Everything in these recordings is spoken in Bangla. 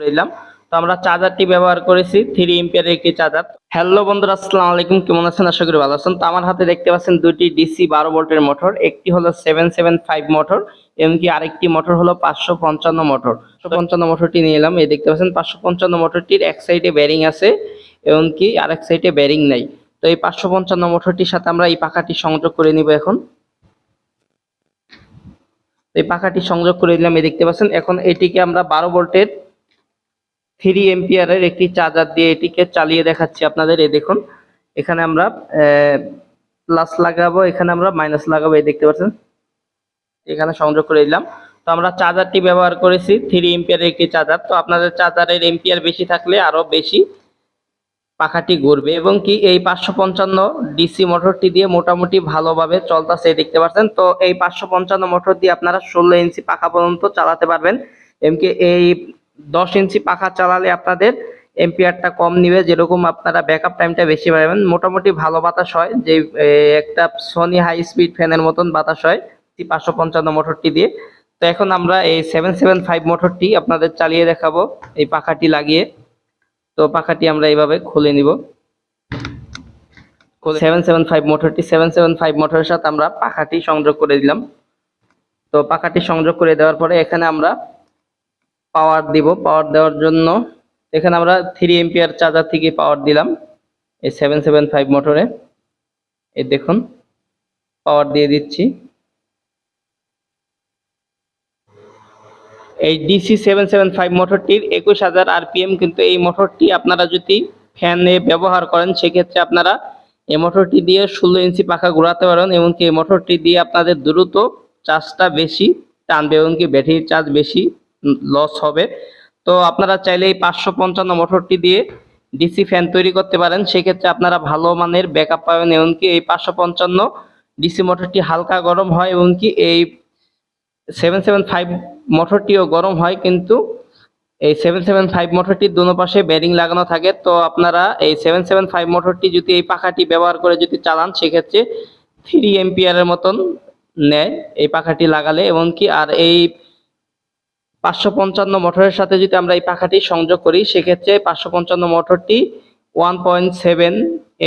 করে দিলাম তো আমরা চার্জারটি ব্যবহার করেছি, থ্রি এম্পিয়ারের একটি চার্জার। হ্যালো বন্ধুরা, আসসালামু আলাইকুম, কেমন আছেন? আশা করি ভালো আছেন। তো আমার হাতে দেখতে পাচ্ছেন দুটি ডিসি বারো ভোল্টের মোটর, একটি হলো সেভেন সেভেন ফাইভ মোটর, এমনকি আরেকটি মোটর হলো পাঁচশো পঞ্চান্ন মোটর। পঞ্চান্ন মোটরটি নিয়ে এলাম, এই দেখতে পাচ্ছেন পাঁচশো পঞ্চান্ন মোটরটির এক সাইডে ব্যারিং আছে, এমনকি আরেক সাইডে ব্যারিং নাই। তো এই পাঁচশো পঞ্চান্ন মোটরটির সাথে আমরা এই পাখাটি সংযোগ করে নিব এখন। এই পাখাটি সংযোগ করে দিলাম এই দেখতে পাচ্ছেন। এখন এটিকে আমরা বারো ভোল্টের থ্রি এম্পিয়ারের একটি চার্জার দিয়ে এটিকে চালিয়ে দেখাচ্ছি আপনাদের, এই দেখুন। এখানে আমরা প্লাস লাগাবো, এখানে আমরা মাইনাস লাগাবো, এই দেখতে পাচ্ছেন? এখানে সংযোগ করে দিলাম। তো আমরা চার্জারটি ব্যবহার করেছি থ্রি এম্পিয়ারের একটি চার্জার তো আপনাদের চার্জারের এম্পিয়ার বেশি থাকলে আরও বেশি পাখাটি ঘুরবে এবং কি এই পাঁচশো পঞ্চান্ন ডিসি মোটরটি দিয়ে মোটামুটি ভালোভাবে চলতেছে দেখতে পাচ্ছেন? তো এই পাঁচশো পঞ্চান্ন মোটর দিয়ে আপনারা ষোলো ইঞ্চি পাখা পর্যন্ত চালাতে পারবেন। এমনকি এই দশ ইঞ্চি পাখা চালালে আপনাদের এম্পিয়ারটা কম নিবে, যেরকম আপনারা ব্যাকআপ টাইমটা বেশি পাবেন মোটামুটি ভালো বাতাস হয়, যে একটা সনি হাই স্পিড ফ্যানের মতন বাতাস হয় পাঁচশো পঞ্চান্ন মোটরটি দিয়ে। তো এখন আমরা এই সেভেন সেভেন ফাইভ মোটরটি আপনাদের চালিয়ে দেখাবো, এই পাখাটি লাগিয়ে। তো পাখাটি আমরা এইভাবে খুলে নিব। সেভেন সেভেন ফাইভ মোটরটি সেভেন সেভেন ফাইভ মোটরের সাথে আমরা পাখাটি সংযোগ করে দিলাম। তো পাখাটি সংযোগ করে দেওয়ার পরে এখানে আমরা পাওয়ার দিব, পাওয়ার দেওয়ার জন্য। এখানে আমরা থ্রি এম্পিয়ার চার্জার থেকে পাওয়ার দিলাম, এই সেভেন সেভেন ফাইভ মোটরে। এই দেখুন, পাওয়ার দিয়ে দিচ্ছি। এই ডিসি সেভেন সেভেন ফাইভ মোটরটির একুশ হাজার আরপিএম, কিন্তু এই মোটরটি আপনারা যদি ফ্যানে ব্যবহার করেন, সেক্ষেত্রে আপনারা এই মোটরটি দিয়ে ষোলো ইঞ্চি পাখা ঘোরাতে পারেন, এমনকি এই মোটরটি দিয়ে আপনাদের দ্রুত চার্জটা বেশি টানবে, এমনকি ব্যাটারির চার্জ বেশি লস হবে। তো আপনারা চাইলে এই পাঁচশো পঞ্চান্ন মোটরটি দিয়ে ডিসি ফ্যান তৈরি করতে পারেন। সেক্ষেত্রে আপনারা ভালো মানের ব্যাকআপ পাবেন এমনকি এই পাঁচশো পঞ্চান্ন ডিসি মোটরটি হালকা গরম হয় এমনকি এই সেভেন সেভেন ফাইভ মোটরটিও গরম হয় কিন্তু এই সেভেন সেভেন ফাইভ মোটরটির দুনো পাশে ব্যারিং লাগানো থাকে। তো আপনারা এই সেভেন সেভেন ফাইভ মোটরটি যদি এই পাখাটি ব্যবহার করে যদি চালান, সেক্ষেত্রে থ্রি এম্পিয়ারের মতন নেয় এই পাখাটি লাগালে। এবং কি আর এই পাঁচশো পঞ্চান্ন মোটরের সাথে যদি আমরা এই পাখাটি সংযোগ করি, সেক্ষেত্রে পাঁচশো পঞ্চান্ন মোটরটি ওয়ান পয়েন্ট সেভেন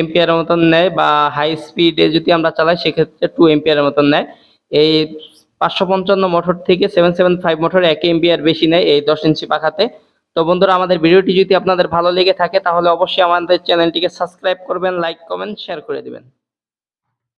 এম্পিয়ারের মতন নেয় বা হাই স্পিডে যদি আমরা চালাই, সেক্ষেত্রে টু এম্পিয়ারের মতন নেয়। এই পাঁচশো পঞ্চান্ন মোটর থেকে সেভেন সেভেন ফাইভ মোটর এক এম্পিয়ার বেশি নেয় এই দশ ইঞ্চি পাখাতে। তো বন্ধুরা, আমাদের ভিডিওটি যদি আপনাদের ভালো লেগে থাকে, তাহলে অবশ্যই আমাদের চ্যানেলটিকে সাবস্ক্রাইব করবেন, লাইক, কমেন্ট শেয়ার করে দিবেন।